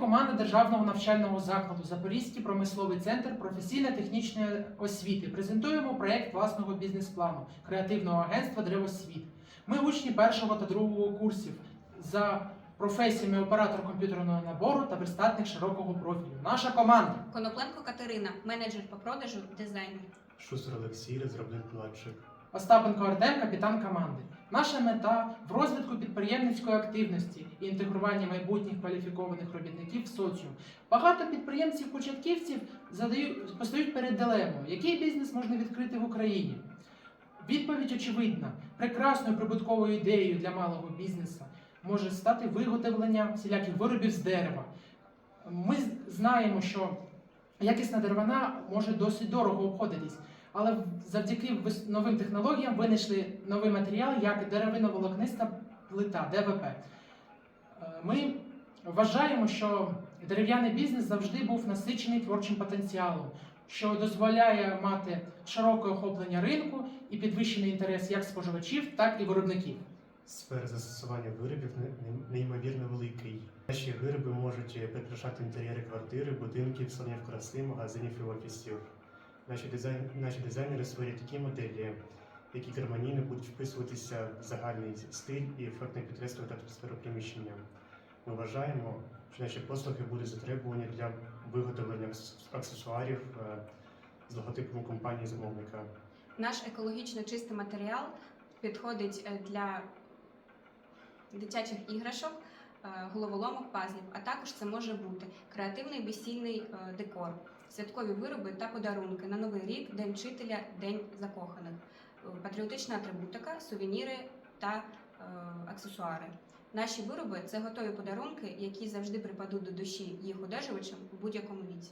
команда державного навчального закладу Запорізький промисловий центр професійно-технічної освіти. Презентуємо проєкт власного бізнес-плану креативного агентства Древосвіт. Ми учні першого та другого курсів за професіями оператор комп'ютерного набору та верстатник широкого профілю. Наша команда. Конопленко Катерина, менеджер по продажу, дизайнер. Шустер Олексій, розробник младших. Остапенко Артем, капітан команди. Наша мета в розвитку підприємницької активності і інтегруванні майбутніх кваліфікованих робітників в соціум. Багато підприємців-початківців постають перед дилемою, який бізнес можна відкрити в Україні. Відповідь очевидна: прекрасною прибутковою ідеєю для малого бізнесу може стати виготовлення всіляких виробів з дерева. Ми знаємо, що якісна деревина може досить дорого обходитись. Але завдяки новим технологіям винайшли новий матеріал, як деревино-волокниста плита ДВП. Е, Ми вважаємо, що дерев'яний бізнес завжди був насичений творчим потенціалом, що дозволяє мати широке охоплення ринку і підвищений інтерес як споживачів, так і виробників. Сфера застосування виробів не- не- неймовірно великий. Наші вироби можуть прикрашати інтер'єри квартири, будинків, салонів краси, магазинів і офісів. Наші, дизайн, наші дизайнери створюють такі моделі, які гармонійно будуть вписуватися в загальний стиль і ефектно підкреслювати атмосферу приміщення. Ми вважаємо, що наші послуги будуть затребувані для виготовлення аксесуарів е, з логотипом компанії замовника. Наш екологічно чистий матеріал підходить е, для дитячих іграшок, головоломок, пазлів, а також це може бути креативний весільний е, декор, святкові вироби та подарунки на Новий рік, День вчителя, День закоханих, е, патріотична атрибутика, сувеніри та е, аксесуари. Наші вироби це готові подарунки, які завжди припадуть до душі їх одержувачам у будь-якому віці.